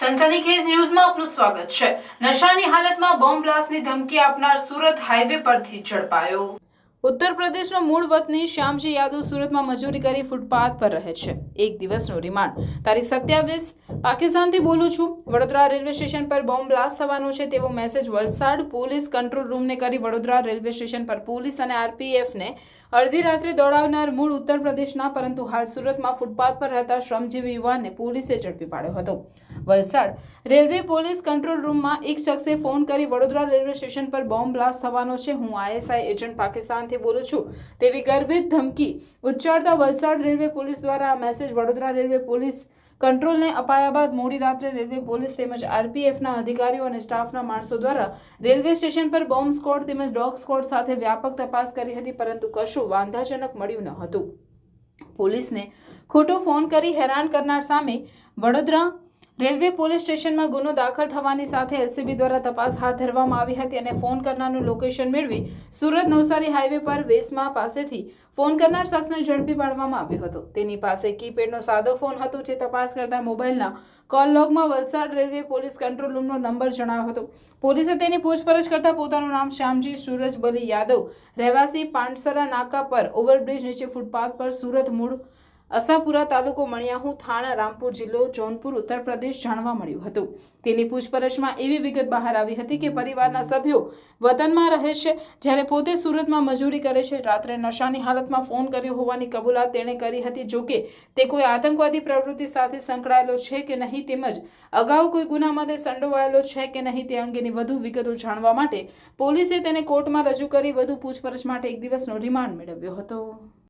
સનસનીખેજ ન્યૂઝમાં આપનું સ્વાગત છે. નશાની હાલતમાં બોમ્બ બ્લાસ્ટની ધમકી આપનાર સુરત હાઈવે પરથી ઝડપાયો. ઉત્તર પ્રદેશનો મૂળ વતની શ્યામજી યાદવ સુરતમાં મજૂરી કરી ફૂટપાથ પર રહે છે. એક દિવસનો રિમાન્ડ. તારીખ સત્યાવીસ. પાકિસ્તાનથી બોલું છું. વડોદરા રેલવે સ્ટેશન પર બોમ્બ બ્લાસ્ટ થવાનો છે તેવો મેસેજ વલસાડ પોલીસ કંટ્રોલ રૂમને કરી વડોદરા રેલવે સ્ટેશન પર પોલીસ અને આરપીએફને અડધી રાત્રે દોડાવનાર મૂળ ઉત્તર પ્રદેશના પરંતુ હાલ સુરતમાં ફૂટપાથ પર રહેતા શ્રમજીવી યુવાનને પોલીસે ઝડપી પાડ્યો હતો. વલસાડ રેલવે પોલીસ કંટ્રોલ રૂમમાં એક શખ્સે ફોન કરી વડોદરા રેલવે સ્ટેશન પર બોમ્બ બ્લાસ્ટ થવાનો છે. હું આઈએસઆઈ એજન્ટ પાકિસ્તાનથી બોલું છું. તેવી ગર્ભિત ધમકી ઉચ્ચારતા વલસાડ રેલવે પોલીસ દ્વારા આ મેસેજ વડોદરા રેલવે પોલીસ કંટ્રોલને અપાયા બાદ મોડી રાત્રે રેલવે પોલીસ તેમજ આરપીએફના અધિકારીઓ અને સ્ટાફના માણસો દ્વારા રેલવે સ્ટેશન પર બોમ્બ સ્કોડ તેમજ ડોગ સ્કોડ સાથે વ્યાપક તપાસ કરી હતી, પરંતુ કશું વાંધાજનક મળ્યું ન હતું. પોલીસને ખોટો ફોન કરી હેરાન કરનાર સામે વડોદરા રેલવે પોલીસ સ્ટેશનમાં ગુનો દાખલ થવાની સાથે એલસીબી દ્વારા તપાસ હાથ ધરવામાં આવી હતી અને ફોન કરનારનું લોકેશન મેળવી સુરત નવસારી હાઈવે પર વેસમા પાસેથી ફોન કરનાર શખ્સને ઝડપી પાડવામાં આવ્યો હતો. તેની પાસે કીપેડનો સાદો ફોન હતો જે તપાસ કરતા મોબાઈલના કોલ લોગમાં વલસાડ રેલવે પોલીસ કંટ્રોલ રૂમનો નંબર જણાવ્યો હતો. પોલીસે તેની પૂછપરછ કરતા પોતાનું નામ શ્યામજી સુરજબલી યાદવ, રહેવાસી પાંડસરા નાકા પર ઓવરબ્રિજ નીચે ફૂટપાથ પર સુરત મૂળ અસાપુરા તાલુકો મણિયાહુ થાણા, રામપુર જિલ્લો, જૌનપુર, ઉત્તર પ્રદેશ જાણવા મળ્યું હતું. તેની પૂછપરછમાં એવી વિગત બહાર આવી હતી કે પરિવારના સભ્યો વતનમાં રહે છે, જ્યારે પોતે સુરતમાં મજૂરી કરે છે. રાત્રે નશાની હાલતમાં ફોન કર્યો હોવાની કબૂલાત તેણે કરી હતી. જોકે તે કોઈ આતંકવાદી પ્રવૃત્તિ સાથે સંકળાયેલો છે કે નહીં તેમજ અગાઉ કોઈ ગુનામાં તે સંડોવાયેલો છે કે નહીં તે અંગેની વધુ વિગતો જાણવા માટે પોલીસે તેને કોર્ટમાં રજૂ કરી વધુ પૂછપરછ માટે એક દિવસનો રિમાન્ડ મેળવ્યો હતો.